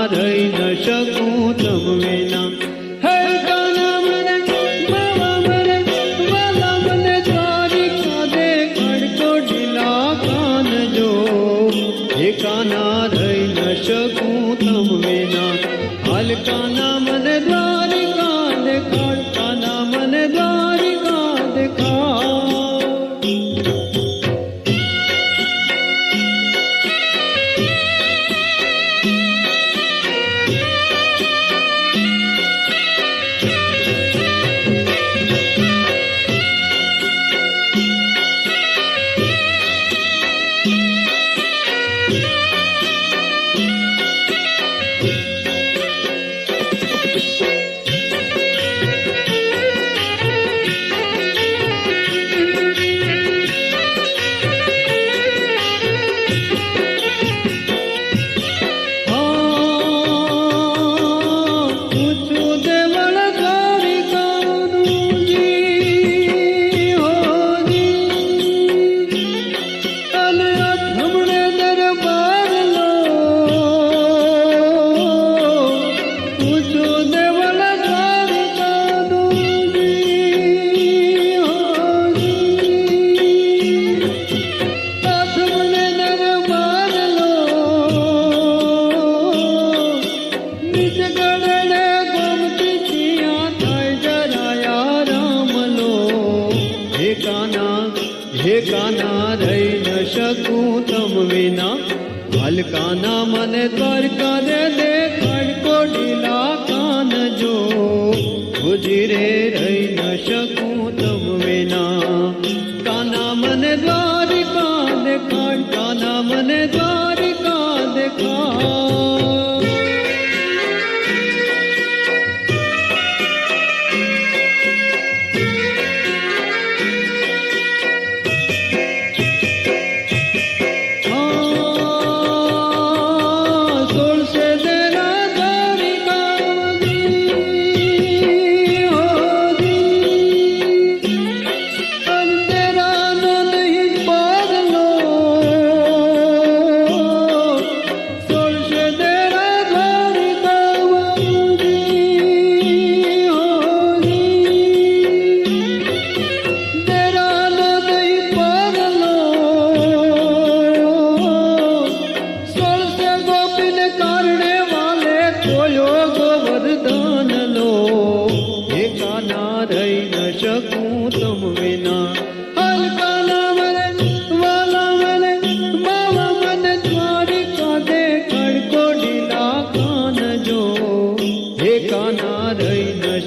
ના રહી ન શકું તમ વિના. કાના રહી ઠેકાના રહી ન શકું તમ વિના. હલકાના મને દ્વારકા દે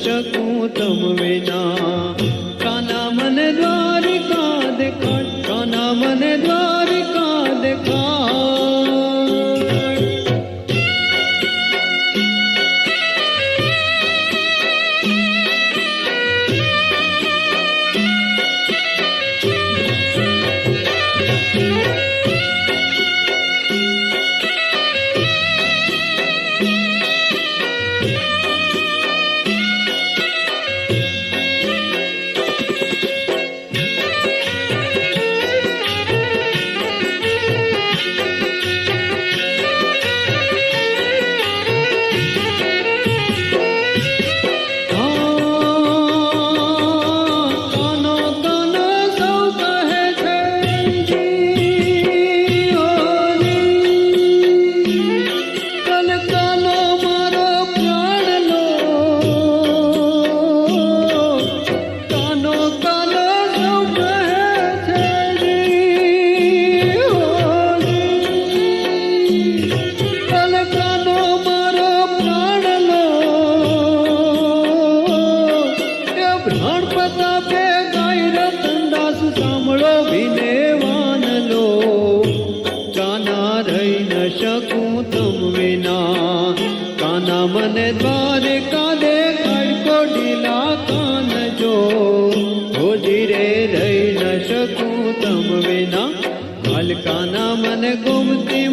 શકું તમ વિના ગણપતા પે ગાય રતનદાસ સાંભળો વિને વાનલો કાના રહી ન શકું તમ વિના. કાના મને દ્વારકા દે કોડીલા કાન જો. હોજી રે રહી ન શકું ગુમતી